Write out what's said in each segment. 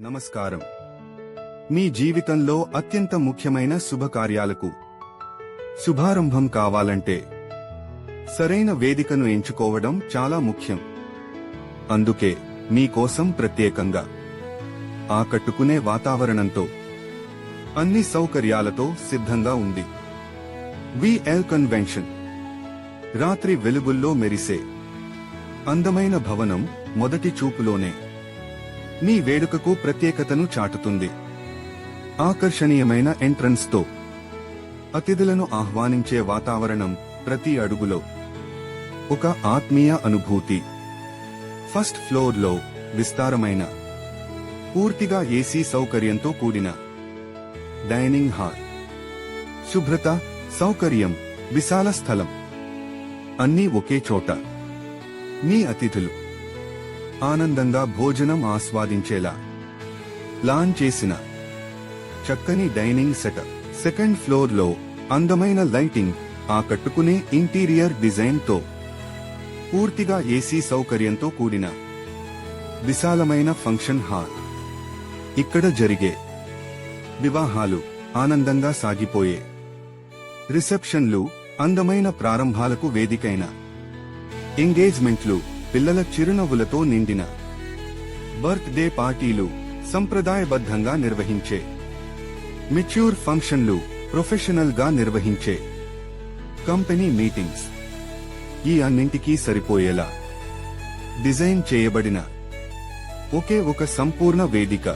నమస్కారం. మీ జీవితంలో అత్యంత ముఖ్యమైన శుభకార్యాలకు శుభారంభం కావాలంటే సరైన వేదికను ఎంచుకోవడం చాలా ముఖ్యం. అందుకే మీకోసం ప్రత్యేకంగా ఆకట్టుకునే వాతావరణంతో అన్ని సౌకర్యాలతో సిద్ధంగా ఉంది. VL convention. రాత్రి వెలుగుల్లో మెరిసే అందమైన భవనం మొదటి చూపులోనే మీ వేడుకకు ప్రత్యేకతను చాటుతుంది. ఆకర్షణీయమైన ఎంట్రన్స్తో అతిథులను ఆహ్వానించే వాతావరణం ప్రతి అడుగులో ఒక ఆత్మీయ అనుభూతి. ఫస్ట్ ఫ్లోర్లో విస్తారమైన పూర్తిగా ఏసీ సౌకర్యంతో కూడిన డైనింగ్ హాల్. శుభ్రత సౌకర్యం విశాల స్థలం. అన్నీ ఒకే చోట. మీ అతిథులు ఆనందంగా భోజనం ఆస్వాదించేలా. ప్లాన్ చేసిన. చక్కని డైనింగ్ సెటప్. సెకండ్ ఫ్లోర్లో అందమైన లైటింగ్ ఆకట్టుకునే ఇంటీరియర్ డిజైన్తో. పూర్తిగా ఏసీ సౌకర్యంతో కూడిన. విశాలమైన ఫంక్షన్ హాల్. ఇక్కడ జరిగే. వివాహాలు ఆనందంగా సాగిపోయే. రిసెప్షన్లు అందమైన ప్రారంభాలకు వేదికైన. ఎంగేజ్మెంట్లు పిల్లల చిరునవ్వులతో నిండిన బర్త్డే పార్టీలు సంప్రదాయబద్ధంగా నిర్వహించే మెచ్యూర్ ఫంక్షన్లు ప్రొఫెషనల్గా నిర్వహించే కంపెనీ మీటింగ్స్. ఈ అన్నింటికీ సరిపోయేలా డిజైన్ చేయబడిన ఒకే ఒక సంపూర్ణ వేదిక.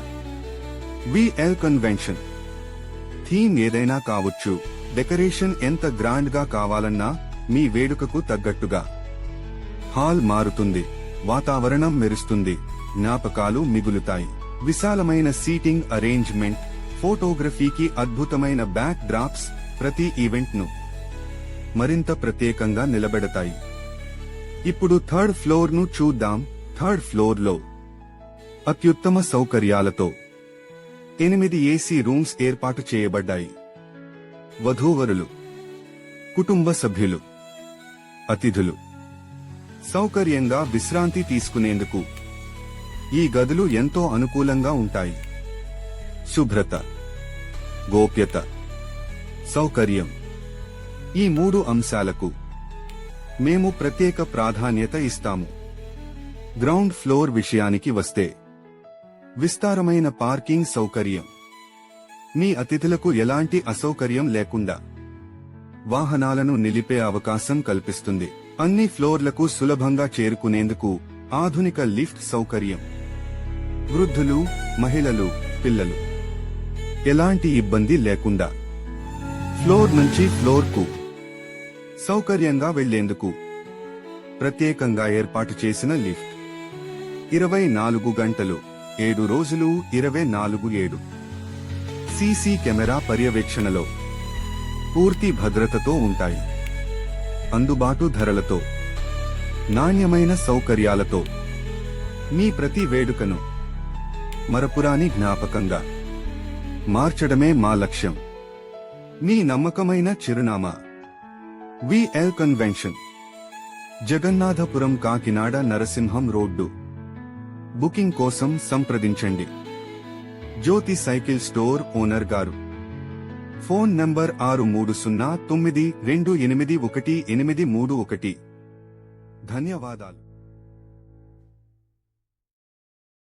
VL convention. థీమ్ ఏదైనా కావచ్చు. డెకరేషన్ ఎంత గ్రాండ్గా కావాలన్నా మీ వేడుకకు తగ్గట్టుగా. హాల్ మారుతుంది. వాతావరణం మెరుస్తుంది. జ్ఞాపకాలు మిగులుతాయి. విశాలమైన సీటింగ్ అరేంజ్మెంట్ ఫోటోగ్రఫీకి అద్భుతమైన బ్యాక్ డ్రాప్స్ ప్రతి ఈవెంట్ను మరింత ప్రత్యేకంగా నిలబెడతాయి. ఇప్పుడు థర్డ్ ఫ్లోర్ను చూద్దాం. థర్డ్ ఫ్లోర్లో అత్యుత్తమ సౌకర్యాలతో ఎనిమిది ఏసీ రూమ్స్ ఏర్పాటు చేయబడ్డాయి. వధూవరులు కుటుంబ సభ్యులు అతిథులు. సౌకర్యంగా విశ్రాంతి తీసుకునేందుకు ఈ గదులు ఎంతో అనుకూలంగా ఉంటాయి. శుభ్రత గోప్యత సౌకర్యం ఈ మూడు అంశాలకు మేము ప్రత్యేక ప్రాధాన్యత ఇస్తాము. గ్రౌండ్ ఫ్లోర్ విషయానికి వస్తే విస్తారమైన పార్కింగ్ సౌకర్యం. మీ అతిథులకు ఎలాంటి అసౌకర్యం లేకుండా వాహనాలను నిలిపే అవకాశం కల్పిస్తుంది. అన్ని ఫ్లోర్లకు సులభంగా చేరుకునేందుకు ఆధునిక లిఫ్ట్ సౌకర్యం. వృద్ధులు మహిళలు పిల్లలు. ఎలాంటి ఇబ్బంది లేకుండా. ఫ్లోర్ నుంచి ఫ్లోర్కు. సౌకర్యంగా వెళ్ళేందుకు. ప్రత్యేకంగా ఏర్పాటు చేసిన లిఫ్ట్. ఇరవై నాలుగు గంటలు ఏడు రోజులు ఇరవై నాలుగు ఏడు. సీసీ కెమెరా పర్యవేక్షణలో. పూర్తి భద్రతతో ఉంటాయి. అందుబాటు ధరలతో నాణ్యమైన సౌకర్యాలతో మీ ప్రతి వేడుకను మరపురాని జ్ఞాపకంగా మార్చడమే మా లక్ష్యం. మీ నమ్మకమైన చిరునామా VL convention Jagannathapuram Kakinada Narasimham road. Booking కోసం సంప్రదించండి. జ్యోతి సైకిల్ స్టోర్ ఓనర్ గారు. ఫోన్ నంబర్ ఆరు మూడు సున్నా తొమ్మిది రెండు ఎనిమిది ఒకటి ఎనిమిది మూడు ఒకటి. ధన్యవాదాలు.